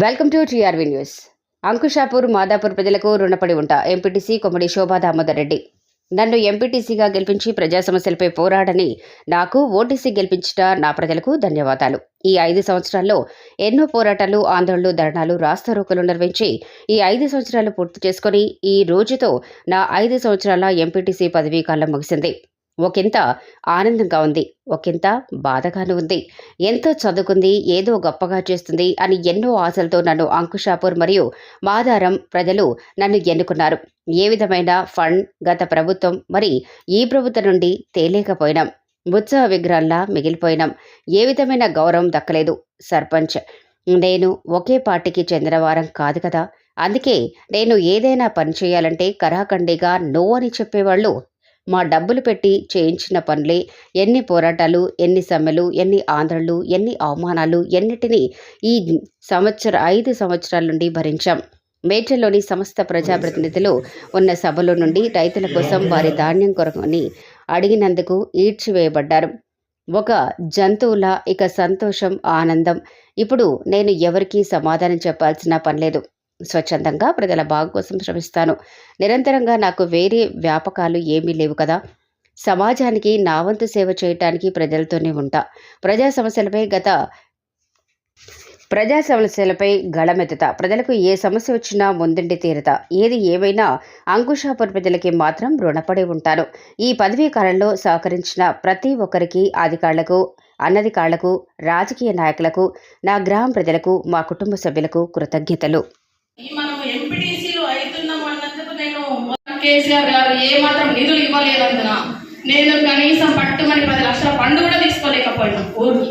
Welcome to TRV news. Ankushapur Madhapur ప్రజలకు రుణపడి ఉంటా ఎంపీటీసీ కొమ్మడి శోభా దామోదర్ రెడ్డి. నన్ను ఎంపీటీసీగా గెలిపించి ప్రజా సమస్యలపై పోరాడని నాకు ఓటీసీ గెలిపించిన నా ప్రజలకు ధన్యవాదాలు. ఈ ఐదు సంవత్సరాల్లో ఎన్నో పోరాటాలు ఆందోళనలు ధర్నాలు రాస్తారోకలు నిర్వహించి ఈ ఐదు సంవత్సరాలు పూర్తి చేసుకుని ఈ రోజుతో నా ఐదు సంవత్సరాల ఎంపీటీసీ పదవీ కాలం ముగిసింది. ఒకంత ఆనందంగా ఉంది ఒకంత బాధగాను ఉంది. ఎంతో చదువుకుంది ఏదో గొప్పగా చేస్తుంది అని ఎన్నో ఆశలతో నన్ను అంకుషాపూర్ మరియు మాదారం ప్రజలు నన్ను ఎన్నుకున్నారు. ఏ విధమైన ఫండ్ గత ప్రభుత్వం మరి ఈ ప్రభుత్వం నుండి తేలేకపోయినాం. ఉత్సవ విగ్రహంలా మిగిలిపోయినాం. ఏ విధమైన గౌరవం దక్కలేదు. సర్పంచ్ నేను ఒకే పార్టీకి చెందిన వారం కాదు కదా. అందుకే నేను ఏదైనా పని చేయాలంటే కరాఖండిగా నో అని చెప్పేవాళ్ళు మా డబ్బులు పెట్టి చేయించిన పనులే. ఎన్ని పోరాటాలు ఎన్ని సమ్మెలు ఎన్ని ఆంధ్రలు ఎన్ని అవమానాలు ఎన్నిటినీ ఈ సంవత్సర ఐదు సంవత్సరాల నుండి భరించాం. మేడ్చల్లోని సమస్త ప్రజాప్రతినిధులు ఉన్న సభలో నుండి రైతుల కోసం వారి ధాన్యం కొరకని అడిగినందుకు ఈడ్చివేయబడ్డారు. ఒక జంతువుల ఇక సంతోషం ఆనందం. ఇప్పుడు నేను ఎవరికీ సమాధానం చెప్పాల్సిన పనిలేదు స్వచ్ఛందంగా ప్రజల బాగు కోసం శ్రమిస్తాను. నిరంతరంగా నాకు వేరే వ్యాపకాలు ఏమీ లేవు కదా. సమాజానికి నా వంతు సేవ చేయటానికి ప్రజలతోనే ఉంటా. ప్రజా సమస్యలపై గత ప్రజా సమస్యలపై గళమెత్తుతా. ప్రజలకు ఏ సమస్య వచ్చినా ముందుండి తీరుతా. ఏది ఏమైనా అంకుషాపూర్ ప్రజలకి మాత్రం రుణపడి ఉంటాను. ఈ పదవీ కాలంలో సహకరించిన ప్రతి ఒక్కరికి అధికారులకు అన్నధికారులకు రాజకీయ నాయకులకు నా గ్రామ ప్రజలకు మా కుటుంబ సభ్యులకు కృతజ్ఞతలు. కేసీఆర్ గారు ఏమాత్రం నిధులు ఇవ్వలేదందున నేను కనీసం పట్టుమని పది లక్షల ఫండ్ కూడా తీసుకోలేకపోయినా ఊరికి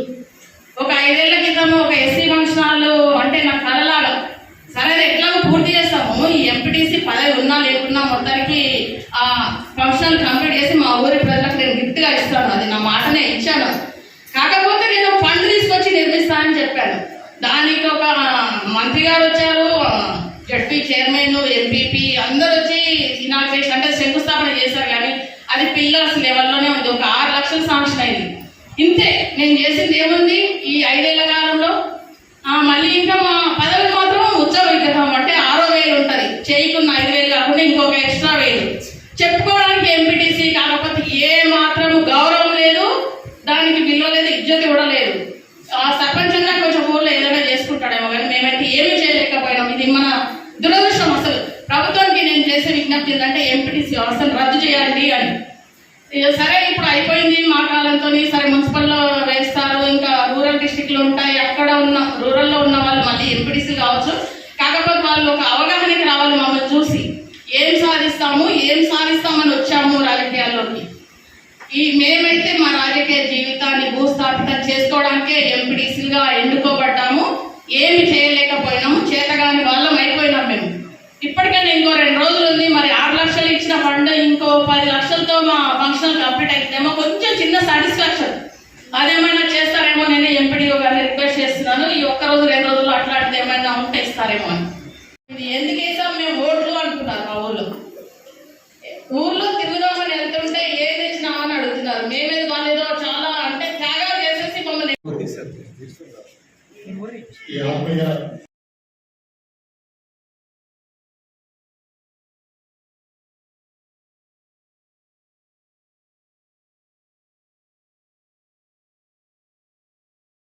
ఒక ఐదేళ్ళ క్రితం ఒక ఎస్సీ ఫంక్షన్ అంటే నా కలలాగా సరే అది ఎట్లాగో పూర్తి చేస్తాము. ఈ ఎంపీటీసీ పదవి ఉన్నా లేకున్నా మొత్తానికి ఆ ఫంక్షన్ కంప్లీట్ చేసి మా ఊరి ప్రజలకు నేను గిఫ్ట్గా ఇస్తాను. అది నా మాటనే ఇచ్చాను. కాకపోతే నేను ఫండ్ తీసుకొచ్చి నిర్మిస్తానని చెప్పాను. దానికి ఒక మంత్రి గారు వచ్చారు. జడ్పీ చైర్మన్ ఎంపీపీ అందరూ వచ్చి ఇనాగ్రేషన్ అంటే శంకుస్థాపన చేశారు కానీ అది పిల్లర్స్ లెవెల్లోనే ఉంది. ఒక ఆరు లక్షలు శాంక్షన్ అయింది. ఇంతే నేను చేసింది ఏముంది? ఈ ఐదేళ్ళ కాలంలో మళ్ళీ ఇంకా మా పదవి మాత్రం ఉత్సవ విగ్రహం అంటే ఆరో వేలు ఉంటుంది. చేయకున్న ఐదు వేలు కాకుండా ఇంకొక ఎక్స్ట్రా వేలు. చెప్పుకోవడానికి ఎంపీటీసీ కాకపోతే ఏ మాత్రం గౌరవం లేదు దానికి విలువ లేదు ఇజ్జతి కూడా లేదు. సర్పంచంగా కొంచెం ఊళ్ళో ఏదైనా చేసుకుంటాడేమో కానీ మేమైతే ఏమీ చేయలేకపోయినాం ఇది మన దురదృష్టం అసలు ప్రభుత్వానికి నేను చేసే విజ్ఞప్తి ఏంటంటే ఎంపీటీసీ వ్యవస్థను రద్దు చేయాలి అని. సరే ఇప్పుడు అయిపోయింది మా కాలంతో సరే మున్సిపల్లో వేస్తారు ఇంకా రూరల్ డిస్టిక్లు ఉంటాయి. అక్కడ ఉన్న రూరల్లో ఉన్న వాళ్ళు మళ్ళీ ఎంపీటీసీ కావచ్చు. కాకపోతే వాళ్ళు ఒక అవగాహనకి రావాలి మమ్మల్ని చూసి. ఏం సాధిస్తాము ఏం సాధిస్తామని వచ్చాము రాజకీయాల్లోకి. ఈ మేమైతే మా రాజకీయ జీవితాన్ని భూస్థాపితం చేసుకోవడానికే ఎంపీటీసీగా ఎన్నుకోబడ్డాము ఏమి చేయలేకపోయినాము చేతగాని వాళ్ళం అయిపోయినాం మేము ఇప్పటికైనా ఇంకో రెండు రోజులు ఉంది. మరి ఆరు లక్షలు ఇచ్చిన ఫండ్ ఇంకో పది లక్షలతో మా ఫంక్షన్ కంప్లీట్ అవుతుందేమో కొంచెం చిన్న సాటిస్ఫాక్షన్ అదేమైనా చేస్తారేమో నేను ఎంపీడీఓ గారిని రిక్వెస్ట్ చేస్తున్నాను. ఈ ఒక్క రోజు రెండు రోజులు అట్లాంటిది ఏమైనా ఉంటే ఇస్తారేమో అని. ఇది ఎందుకు వేసాం? మేము ఓట్లు అంటున్నారు మా ఊళ్ళో. ఊర్లో తిరుగుదామని వెళ్తుంటే ఏం తెచ్చినామని అడుగుతున్నారు. మేమేది వాళ్ళేదో చాలా అంటే త్యాగాలు చేసేసి మమ్మల్ని ఈ ఆత్మీయ